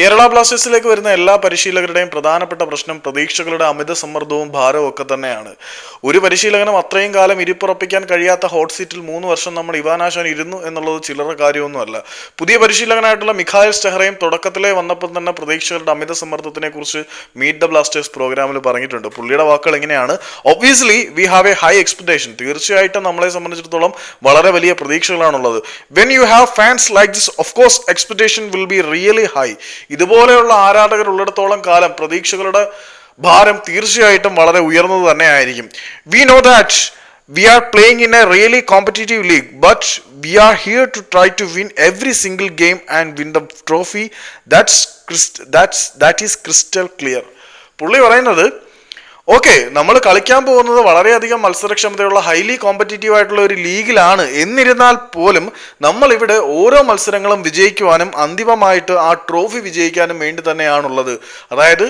കേരള ബ്ലാസ്റ്റേഴ്സിലേക്ക് വരുന്ന എല്ലാ പരിശീലകരുടെയും പ്രധാനപ്പെട്ട പ്രശ്നം പ്രതീക്ഷകളുടെ അമിത സമ്മർദ്ദവും ഭാരവും ഒക്കെ തന്നെയാണ്. ഒരു പരിശീലകനും അത്രയും കാലം ഇരിപ്പുറപ്പിക്കാൻ കഴിയാത്ത ഹോട്ട് സീറ്റിൽ മൂന്ന് വർഷം നമ്മൾ ഇവാനാശാൻ ഇരുന്നു എന്നുള്ളത് ചില്ലറ കാര്യമൊന്നുമല്ല. പുതിയ പരിശീലകനായിട്ടുള്ള മിഖായൽ സ്റ്റെഹറയും തുടക്കത്തിലേ വന്നപ്പോൾ തന്നെ പ്രതീക്ഷകളുടെ അമിത സമ്മർദ്ദത്തിനെ കുറിച്ച് മീറ്റ് ദ ബ്ലാസ്റ്റേഴ്സ് പ്രോഗ്രാമിൽ പറഞ്ഞിട്ടുണ്ട്. പുള്ളിയുടെ വാക്കുകൾ എങ്ങനെയാണ് obviously we have a high expectation തീർച്ചയായിട്ടും നമ്മളെ സംബന്ധിച്ചിടത്തോളം വളരെ വലിയ പ്രതീക്ഷകളാണുള്ളത്. When you have fans like this of course expectation will be really high ഇതുപോലെയുള്ള ആരാധകർ ഉള്ളിടത്തോളം കാലം പ്രതീക്ഷകളുടെ ഭാരം തീർച്ചയായിട്ടും വളരെ ഉയർന്നത് തന്നെ ആയിരിക്കും we know that we are playing in a really competitive league but we are here to try to win every single game and win the trophy that's that's that is crystal clear പുള്ളി പറയുന്നത് okay നമ്മൾ കളിക്കാൻ പോകുന്നത് വളരെയധികം മത്സരക്ഷമതയുള്ള highly competitive ആയിട്ടുള്ള ഒരു ലീഗിലാണ്. എന്നിരുന്നാൽ പോലും നമ്മൾ ഇവിടെ ഓരോ മത്സരങ്ങളും വിജയിക്കുവാനും അന്തിമമായിട്ട് ആ ട്രോഫി വിജയിക്കാനും വേണ്ടി തന്നെയാണുള്ളത്. അതായത്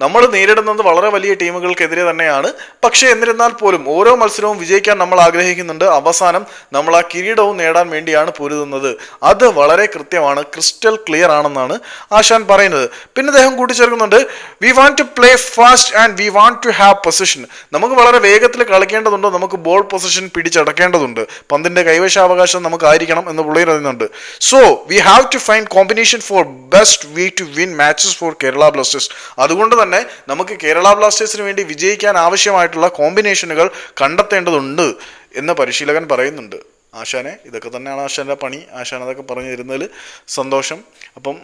നമ്മൾ നേരിടുന്നത് വളരെ വലിയ ടീമുകൾക്കെതിരെ തന്നെയാണ്. പക്ഷേ എന്നിരുന്നാൽ പോലും ഓരോ മത്സരവും വിജയിക്കാൻ നമ്മൾ ആഗ്രഹിക്കുന്നുണ്ട്. അവസാനം നമ്മൾ ആ കിരീടവും നേടാൻ വേണ്ടിയാണ് പൊരുതുന്നത്. അത് വളരെ കൃത്യമാണ്. ക്രിസ്റ്റൽ ക്ലിയർ ആണെന്നാണ് ആശാൻ പറയുന്നത്. പിന്നെ അദ്ദേഹം കൂട്ടിച്ചേർക്കുന്നുണ്ട്. We want to play fast and we want to have position നമുക്ക് വളരെ വേഗത്തിൽ കളിക്കേണ്ടതുണ്ട്. നമുക്ക് ബോൾ പൊസിഷൻ പിടിച്ചടക്കേണ്ടതുണ്ട്. പന്തിന്റെ കൈവശാവകാശം നമുക്കായിരിക്കണം എന്ന് പുള്ളി പറയുന്നുണ്ട്. So we have to find combination for best way to win matches for Kerala Blasters അതുകൊണ്ട് തന്നെ നമുക്ക് കേരള ബ്ലാസ്റ്റേഴ്സിന് വേണ്ടി വിജയിക്കാൻ ആവശ്യമായിട്ടുള്ള കോമ്പിനേഷനുകൾ കണ്ടെത്തേണ്ടതുണ്ട് എന്ന് പരിശീലകൻ പറയുന്നുണ്ട്. ആശാനെ ഇതൊക്കെ തന്നെയാണ് ആശാന്റെ പണി. ആശാൻ അതൊക്കെ പറഞ്ഞു തരുന്നതിൽ സന്തോഷം. അപ്പം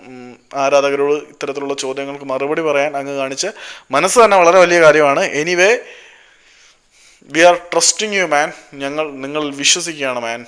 ആരാധകരോട് ഇത്തരത്തിലുള്ള ചോദ്യങ്ങൾക്ക് മറുപടി പറയാൻ അങ്ങ് കാണിച്ച മനസ്സ് തന്നെ വളരെ വലിയ കാര്യമാണ്. Anyway we are trusting you man. ഞങ്ങൾ നിങ്ങൾ വിശ്വസിക്കുകയാണ് മാൻ.